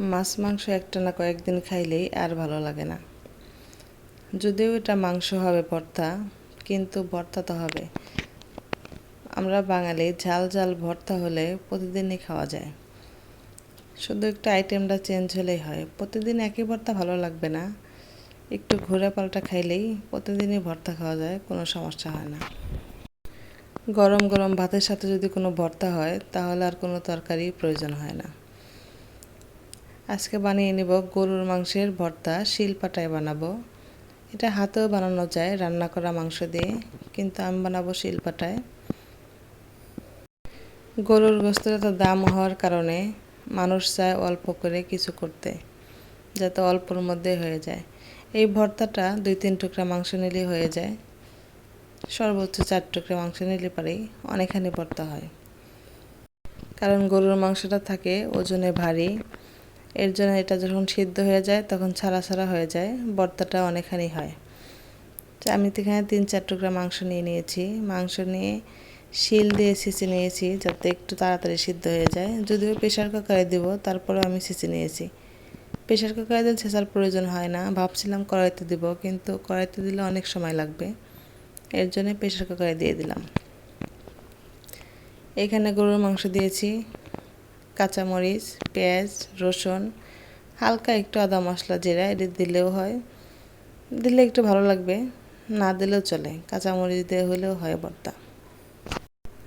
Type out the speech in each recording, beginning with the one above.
মাছ, মাংস একটা না কয়েকদিন খাইলেই আর ভালো লাগে না। যদিও এটা মাংস হবে ভর্তা, কিন্তু ভর্তা তো হবে। আমরা বাঙালি, ঝাল ঝাল ভর্তা হলে প্রতিদিনই খাওয়া যায়। শুধু একটু আইটেমটা চেঞ্জ হলেই হয়। প্রতিদিন একই ভর্তা ভালো লাগবে না। একটু ঘুরে পাল্টা খাইলেই প্রতিদিনই ভর্তা খাওয়া যায়, কোনো সমস্যা হয় না। গরম গরম ভাতের সাথে যদি কোনো ভর্তা হয়, তাহলে আর কোনো তরকারি প্রয়োজন হয় না। আজকে বানিয়ে নেব গরুর মাংসের ভর্তা, শিলপাটায় বানাবো। এটা হাতেও বানানো যায়, রান্না করা মাংস দিয়ে, কিন্তু আমি বানাবো শিলপাটায়। গরুর গোস্তের তো দাম হওয়ার কারণে মানুষ চায় অল্প করে কিছু করতে, যাতে অল্পর মধ্যে হয়ে যায়। এই ভর্তাটা দুই, তিন টুকরা মাংস নিলেই হয়ে যায়। সর্বোচ্চ চার টুকরা মাংস নিলে পারেই অনেকখানি ভর্তা হয়। কারণ গরুর মাংসটা থাকে ওজনে ভারী এর জন্য এটা যখন সিদ্ধ হয়ে যায়, তখন ছাড়া ছাড়া হয়ে যায়। ভর্তাটা অনেকখানি হয়। তো আমি তো এখানে তিন চার টুকরা মাংস নিয়ে নিয়েছি। মাংস নিয়ে শিল দিয়ে সিঁচে নিয়েছি যাতে একটু তাড়াতাড়ি সিদ্ধ হয়ে যায়। যদিও প্রেশার কুকারে দিব, তারপরেও আমি সিঁচে নিয়েছি। প্রেশার কুকারে দিলে ছেঁচার প্রয়োজন হয় না। ভাবছিলাম কড়াইতে দিব, কিন্তু কড়াইতে দিলে অনেক সময় লাগবে। এর জন্য প্রেশার কুকারে দিয়ে দিলাম। এখানে গরুর মাংস দিয়েছি। কাঁচামরিচ, পেঁয়াজ, রসুন, হালকা একটু আদা মশলা জিরা, এটা দিলেও হয়। দিলে একটু ভালো লাগবে, না দিলেও চলে। কাঁচামরিচ দিয়ে হলেও হয় ভর্তা।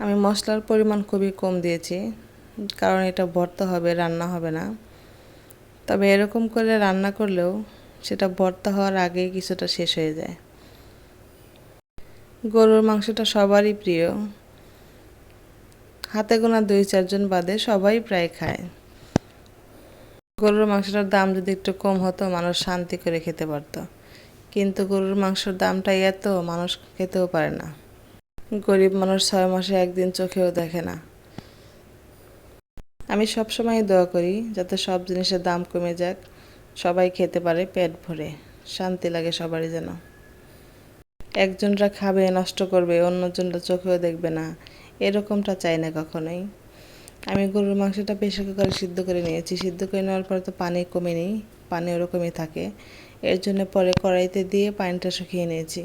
আমি মশলার পরিমাণ খুবই কম দিয়েছি, কারণ এটা ভর্তা হবে, রান্না হবে না। তবে এরকম করে রান্না করলেও সেটা ভর্তা হওয়ার আগেই কিছুটা শেষ হয়ে যায়। গরুর মাংসটা সবারই প্রিয় হাতে গোনা দুই চারজন বাদে সবাই প্রায় খায়। গরুর মাংসটার দাম যদি একটু কম হতো, মানুষ শান্তি করে খেতে পারত। কিন্তু গরুর মাংসের দামটা এত, মানুষ খেতেও পারে না। গরিব মানুষ ছয় মাসে একদিন চোখেও দেখে না। আমি সবসময় দোয়া করি, যাতে সব জিনিসের দাম কমে যাক। সবাই খেতে পারে পেট ভরে। শান্তি লাগে সবারই যেন। একজনরা খাবে, নষ্ট করবে, অন্যজনরা চোখেও দেখবে না। এরকমটা চাই না কখনোই। আমি গরুর মাংসটা প্রেশার কুকারে সিদ্ধ করে নিয়েছি। সিদ্ধ করে নেওয়ার পরে তো পানি কমে নেই, পানি ওরকমই থাকে। এর জন্য পরে কড়াইতে দিয়ে পানিটা শুকিয়ে নিয়েছি।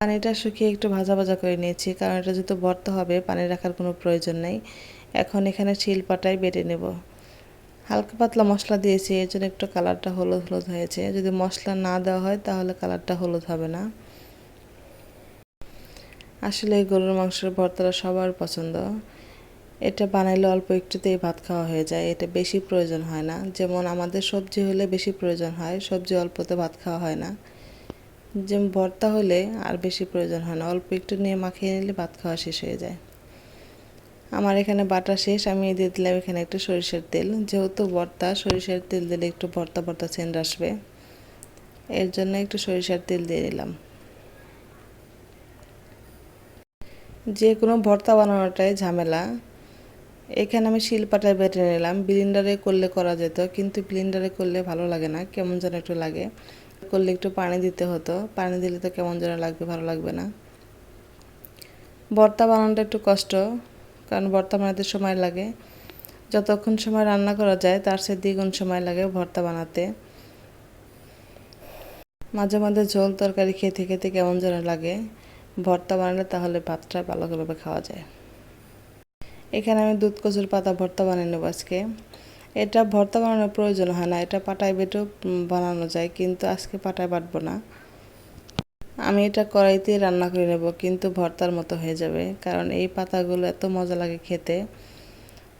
পানিটা শুকিয়ে একটু ভাজা ভাজা করে নিয়েছি, কারণ এটা যেহেতু ভর্তা হবে, পানি রাখার কোনো প্রয়োজন নেই। এখন এখানে শিল পাটায় বেটে নেব। হালকা পাতলা মশলা দিয়েছি, এর জন্য একটু কালারটা হলুদ হলুদ হয়েছে। যদি মশলা না দেওয়া হয়, তাহলে কালারটা হলুদ হবে না। আসলে গরুর মাংসের ভর্তাটা সবার পছন্দ। এটা বানাইলে অল্প একটুতেই ভাত খাওয়া হয়ে যায়, এটা বেশি প্রয়োজন হয় না। যেমন আমাদের সবজি হলে বেশি প্রয়োজন হয়, সবজি অল্পতে ভাত খাওয়া হয় না। যেমন ভর্তা হলে আর বেশি প্রয়োজন হয় না, অল্প একটু নিয়ে মাখিয়ে নিলে ভাত খাওয়া শেষ হয়ে যায়। আমার এখানে বাটা শেষ, আমি দিয়ে দিলাম এখানে একটু সরিষার তেল। যেহেতু ভর্তা, সরিষার তেল দিলে একটু ভর্তা ভর্তা সেন্ট আসবে। এর জন্য একটু সরিষার তেল দিয়ে দিলাম যে কোনো ভর্তা বানানোটাই ঝামেলা। এখানে আমি শিলপাটায় বেটে নিলাম। ব্লিন্ডারে করলে করা যেত, কিন্তু ব্লিন্ডারে করলে ভালো লাগে না, কেমন যেন একটু লাগে। করলে একটু পানি দিতে হতো। পানি দিলে তো কেমন যেন লাগবে, ভালো লাগবে না। ভর্তা বানানোটা একটু কষ্ট, কারণ ভর্তা বানাতে সময় লাগে। যতক্ষণ সময় রান্না করা যায়, তার সে দ্বিগুণ সময় লাগে ভর্তা বানাতে। মাঝে মাঝে ঝোল তরকারি খেতে খেতে কেমন যেন লাগে। ভর্তা বানালে তাহলে ভাতটা ভালোভাবে খাওয়া যায়। এখানে আমি দুধ কচুর পাতা ভর্তা বানিয়ে নেব আজকে। এটা ভর্তা বানানোর প্রয়োজন হয় না, এটা পাটায় বেটেও বানানো যায়, কিন্তু আজকে পাটায় বাটবো না। আমি এটা কড়াইতেই রান্না করে নেব, কিন্তু ভর্তার মতো হয়ে যাবে, কারণ এই পাতাগুলো এত মজা লাগে খেতে।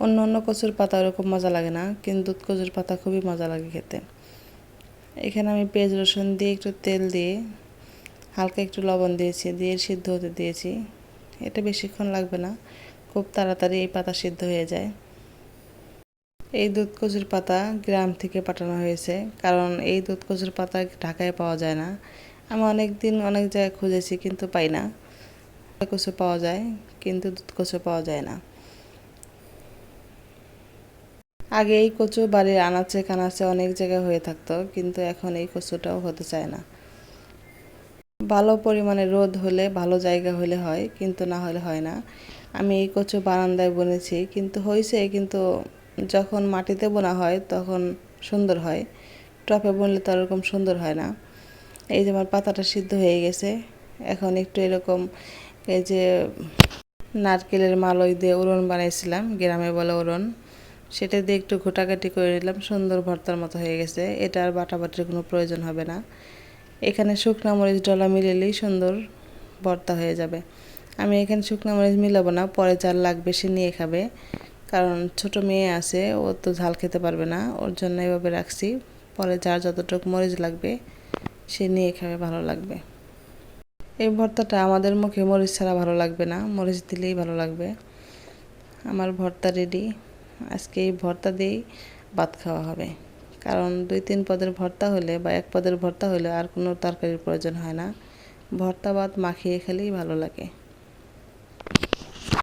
অন্য অন্য কচুর পাতা ওরকম মজা লাগে না, কিন্তু দুধ কচুর পাতা খুবই মজা লাগে খেতে। এখানে আমি পেঁয়াজ রসুন দিয়ে একটু তেল দিয়ে হালকা একটু লবণ দিয়েছি, দিয়ে সিদ্ধ হতে দিয়েছি। এটা বেশিক্ষণ লাগবে না, খুব তাড়াতাড়ি এই পাতা সিদ্ধ হয়ে যায়। এই দুধ কচুর পাতা গ্রাম থেকে পাঠানো হয়েছে, কারণ এই দুধ কচুর পাতা ঢাকায় পাওয়া যায় না। আমি অনেক দিন অনেক জায়গায় খুঁজেছি, কিন্তু পাই না। কচু পাওয়া যায়, কিন্তু দুধ কচু পাওয়া যায় না। আগে এই কচু বাড়ির আনাচে কানাচে অনেক জায়গায় হয়ে থাকতো, কিন্তু এখন এই কচুটাও হতে চায় না। ভালো পরিমাণে রোদ হলে, ভালো জায়গা হলে হয়, কিন্তু না হলে হয় না। আমি এই কচু বারান্দায় বনেছি, কিন্তু হয়েছে কিন্তু যখন মাটিতে বোনা হয় তখন সুন্দর হয়। টপে বুনলে তো এরকম সুন্দর হয় না। এই যে আমার পাতাটা সিদ্ধ হয়ে গেছে, এখন একটু এরকম এই যে নারকেলের মালই দিয়ে উড়ন বানাইছিলাম, গ্রামে বলে উড়ন সেটা দিয়ে একটু ঘোটাঘাটি করে নিলাম, সুন্দর ভর্তার মতো হয়ে গেছে। এটা আর বাটাবাটির কোনো প্রয়োজন হবে না। এখানে শুকনা মরিচ ডলা মিলেলেই সুন্দর ভর্তা হয়ে যাবে। আমি এখানে শুকনা মরিচ মিলাবো না, পরে যার লাগবে সে নিয়ে খাবে। কারণ ছোট মেয়ে আছে, ও তো ঝাল খেতে পারবে না, ওর জন্য এভাবে রাখছি। পরে যার যতটুকু মরিচ লাগবে, সে নিয়ে খাবে, ভালো লাগবে। এই ভর্তাটা আমাদের মুখে মরিচ ছাড়া ভালো লাগবে না, মরিচ দিলেই ভালো লাগবে। আমার ভর্তা রেডি আজকে এই ভর্তা দিয়েই ভাত খাওয়া হবে। কারণ দুই তিন পদের ভর্তা হলে বা এক পদের ভর্তা হলে আর কোনো তরকারির প্রয়োজন হয় না। ভর্তা ভাত মাখিয়ে খেলেই ভালো লাগে।